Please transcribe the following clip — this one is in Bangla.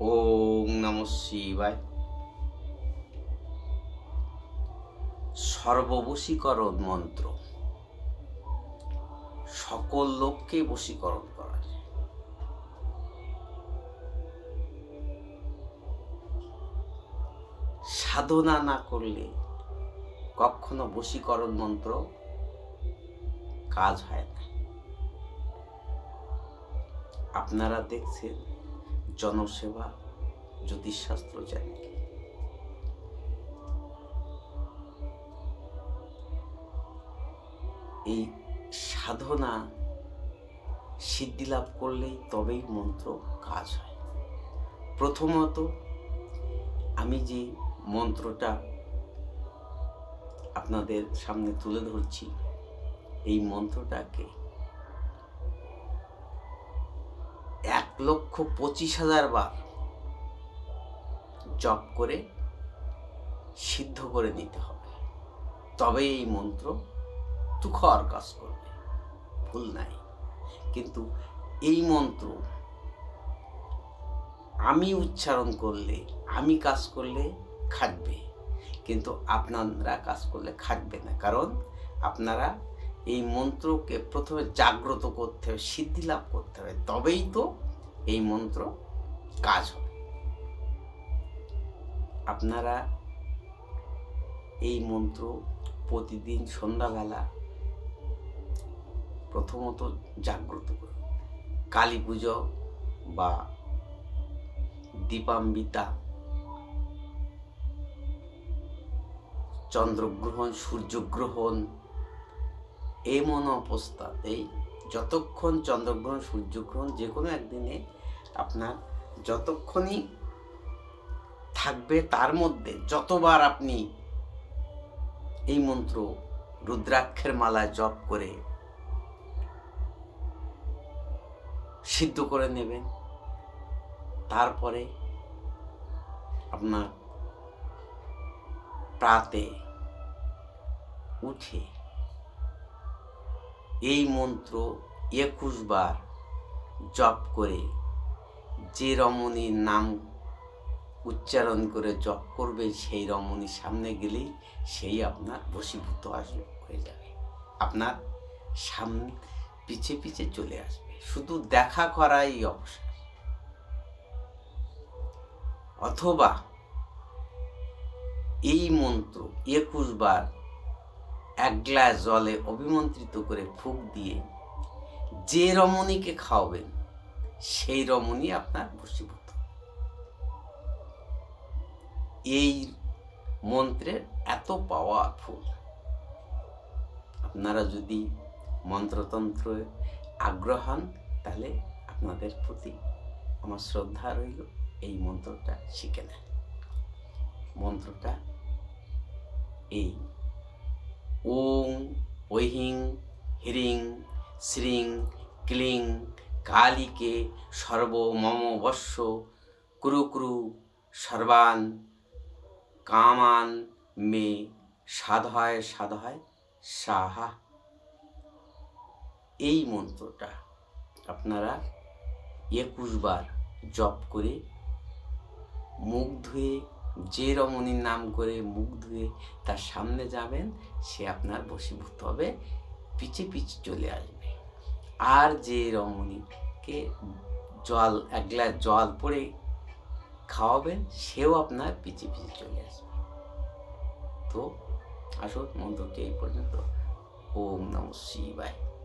ওম নম শিবায়। সর্ববশীকরণ মন্ত্র। সকল লোককে বশীকরণ করা সাধনা না করলে কখনো বশীকরণ মন্ত্র কাজ হয় না। আপনারা দেখছেন জনসেবা, জ্যোতিষশাস্ত্র চ্যানেল এই সাধনা সিদ্ধি লাভ করলেই তবেই মন্ত্র কাজ হয়। প্রথমত আমি যে মন্ত্রটা আপনাদের সামনে তুলে ধরছি, এই মন্ত্রটাকে লক্ষ পঁচিশ হাজার বার জপ করে সিদ্ধ করে নিতে হবে। তবে এই মন্ত্র তুখর কাজ করবে, ভুল নাই। কিন্তু এই মন্ত্র আমি উচ্চারণ করলে, আমি কাজ করলে খাটবে। কিন্তু আপনারা কাজ করলে খাটবে না। কারণ আপনারা এই মন্ত্রকে প্রথমে জাগ্রত করতে হবে, সিদ্ধি লাভ করতে হবে। তবেই তো এই মন্ত্র কাজ হবে। আপনারা এই মন্ত্র প্রতিদিন সন্ধ্যাবেলা প্রথমত জাগ্রত করুন। কালী পুজো বা দীপাম্বিতা, চন্দ্রগ্রহণ, সূর্যগ্রহণ এমন অবস্থাতেই যতক্ষণ চন্দ্রগ্রহণ, সূর্যগ্রহণ, যে কোনো একদিনে আপনার যতক্ষণই থাকবে তার মধ্যে যতবার আপনি এই মন্ত্র রুদ্রাক্ষের মালা জপ করে সিদ্ধ করে নেবেন, তারপরে আপনার প্রাতে উঠে এই মন্ত্র একুশ বার জপ করে যে রমণীর নাম উচ্চারণ করে জপ করবে, সেই রমণীর সামনে গেলেই সেই আপনার বশীভূত আসবে, হয়ে যাবে। আপনার সামনে পিছে পিছে চলে আসবে। শুধু দেখা করাই অবসর। অথবা এই মন্ত্র একুশ বার এক গ্লাস জলে অভিমন্ত্রিত করে ফুক দিয়ে যে রমণীকে খাওয়াবেন, সেই রমণী আপনার বশীভূত। এই মন্ত্রের এত পাওয়ারফুল আপনারা যদি মন্ত্রতন্ত্র আগ্রহ হন, তাহলে আপনাদের প্রতি আমার শ্রদ্ধা রইল। এই মন্ত্রটা শিখে নেন। মন্ত্রটা এই ওং, ঐহিং, হিরিং, শ্রিং, ক্লিং, কালীকে সর্ব মম বস্য কুরু কুরু সর্বান, কামান মে সাধয় সাধয় সাহা। এই মন্ত্রটা আপনারা একুশ বার জপ করে মুখ ধুয়ে যে রমণীর নাম করে মুখ ধুয়ে তার সামনে যাবেন, সে আপনার বশীভূত হবে, পিছে পিছে চলে আসবে। আর যে রমণীকে জল, এক গ্লাস জল পরে খাওয়াবেন, সেও আপনার পিছে পিছে চলে আসবে। তো আসুন, মন্ত্রটি এই পর্যন্ত। ওম নম শিবায়।